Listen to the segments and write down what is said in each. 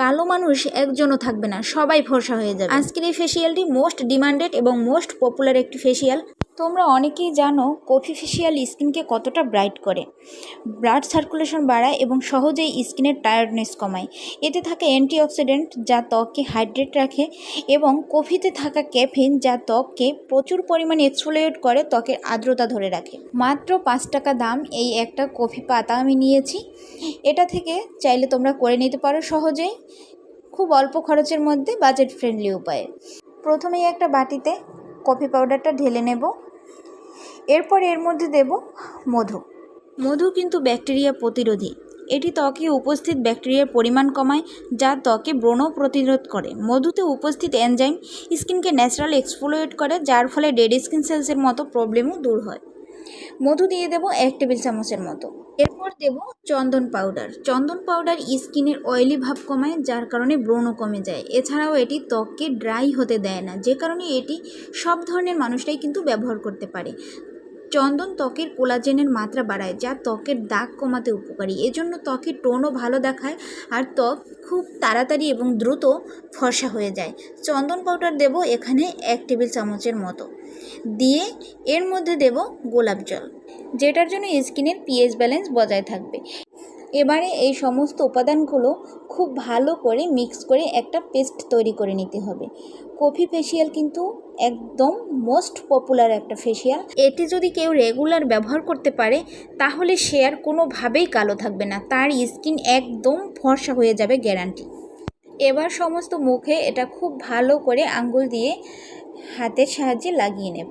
কালো মানুষ একজনও থাকবে না, সবাই ফর্সা হয়ে যাবে। আজকের এই ফেসিয়ালটি মোস্ট ডিমান্ডেড এবং মোস্ট পপুলার একটি ফেসিয়াল তোমরা অনেকেই জানো কফি ফেসিয়াল স্কিনকে কতটা ব্রাইট করে। ব্লাড সার্কুলেশন বাড়ায় এবং সহজেই স্কিনের টায়ার্ডনেস কমায়। এতে থাকা অ্যান্টিঅক্সিডেন্ট যা ত্বককে হাইড্রেট রাখে এবং কফিতে থাকা ক্যাফিন যা ত্বককে প্রচুর পরিমাণে এক্সফোলিয়েট করে, ত্বকের আর্দ্রতা ধরে রাখে। মাত্র পাঁচ টাকা দাম এই একটা কফি পাতা আমি নিয়েছি। এটা থেকে চাইলে তোমরা করে নিতে পারো সহজেই। খুব অল্প খরচের মধ্যে বাজেট ফ্রেন্ডলি উপায়ে। প্রথমেই একটা বাটিতে কফি পাউডারটা ঢেলে নেব। এরপর এর মধ্যে দেব মধু। মধু কিন্তু ব্যাকটেরিয়া প্রতিরোধী। এটি ত্বকে উপস্থিত ব্যাকটেরিয়ার পরিমাণ কমায়, যা ত্বকে ব্রণ প্রতিরোধ করে। মধুতে উপস্থিত এনজাইম স্কিনকে ন্যাচারাল এক্সফোলিয়েট করে, যার ফলে ডেড স্কিন সেলসের মতো প্রবলেমও দূর হয়। মধু দিয়ে দেব এক টেবিল চামচের মতো। এরপর দেব চন্দন পাউডার। চন্দন পাউডার স্কিনের অয়েলি ভাব কমায়, যার কারণে ব্রণ কমে যায়। এছাড়াও এটি ত্বককে ড্রাই হতে দেয় না। যে কারণে এটি সব ধরনের মানুষরাই কিন্তু ব্যবহার করতে পারে। চন্দন ত্বকের কোলাজেনের মাত্রা বাড়ায়, যা ত্বকের দাগ কমাতে উপকারী। এজন্য ত্বকের টোনও ভালো দেখায় আর ত্বক খুব তাড়াতাড়ি এবং দ্রুত ফর্সা হয়ে যায়। চন্দন পাউডার দেব এখানে এক টেবিল চামচের মতো। দিয়ে এর মধ্যে দেব গোলাপ জল, যেটার জন্য স্কিনের পিএইচ ব্যালেন্স বজায় থাকবে। এবারে এই সমস্ত উপাদানগুলো খুব ভালো করে মিক্স করে একটা পেস্ট তৈরি করে নিতে হবে। কফি ফেসিয়াল কিন্তু একদম মোস্ট পপুলার একটা ফেসিয়াল এটি যদি কেউ রেগুলার ব্যবহার করতে পারে, তাহলে সে আর কোনোভাবেই কালো থাকবে না। তার স্কিন একদম ফর্সা হয়ে যাবে গ্যারান্টি এবার সমস্ত মুখে এটা খুব ভালো করে আঙ্গুল দিয়ে হাতের সাহায্যে লাগিয়ে নেব।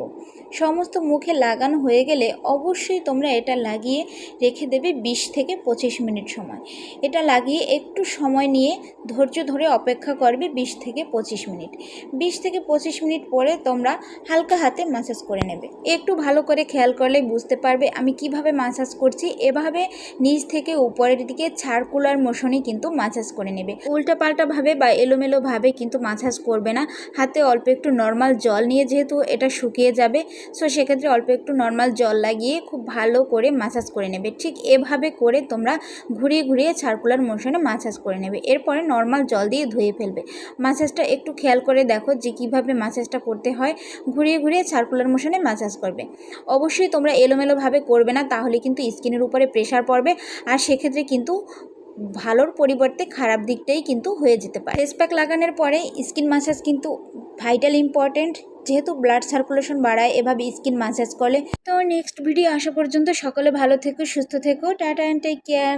সমস্ত মুখে লাগানো হয়ে গেলে অবশ্যই তোমরা এটা লাগিয়ে রেখে দেবে বিশ থেকে পঁচিশ মিনিট সময়। এটা লাগিয়ে একটু সময় নিয়ে ধৈর্য ধরে অপেক্ষা করবে বিশ থেকে পঁচিশ মিনিট। বিশ থেকে পঁচিশ মিনিট পরে তোমরা হালকা হাতে মাসাজ করে নেবে। একটু ভালো করে খেয়াল করলে বুঝতে পারবে আমি কীভাবে মাসাজ করছি। এভাবে নিচ থেকে উপরের দিকে সার্কুলার মোশনে কিন্তু মাসাজ করে নেবে। উল্টাপাল্টাভাবে বা এলোমেলোভাবে কিন্তু মাসাজ করবে না। হাতে অল্প একটু নর্মাল জল নিয়ে যেহেতু এটা শুকিয়ে যাবে সো সেক্ষেত্রে অল্প একটু নর্মাল জল লাগিয়ে খুব ভালো করে মাসাজ করে নেবে। ঠিক এভাবে করে তোমরা ঘুরিয়ে ঘুরিয়ে সার্কুলার মোশনে মাসাজ করে নেবে। এরপরে নর্মাল জল দিয়ে ধুয়ে ফেলবে। মাসাজটা একটু খেয়াল করে দেখো যে কীভাবে মাসাজটা করতে হয়। ঘুরিয়ে ঘুরিয়ে সার্কুলার মোশনে মাসাজ করবে। অবশ্যই তোমরা এলোমেলোভাবে করবে না, তাহলে কিন্তু স্কিনের উপরে প্রেশার পড়বে। আর সেক্ষেত্রে কিন্তু ভালোর পরিবর্তে খারাপ দিকটাই কিন্তু হয়ে যেতে পারে। ফেস প্যাক লাগানোর পরে স্কিন মাসাজ কিন্তু ভাইটাল ইম্পর্টেন্ট যেহেতু ব্লাড সার্কুলেশন বাড়ায়, এভাবে স্কিন মাসাজ করলে তো নেক্সট ভিডিও আসা পর্যন্ত সকলে ভালো থেকো, সুস্থ থেকো, টাটা অ্যান্ড টেক কেয়ার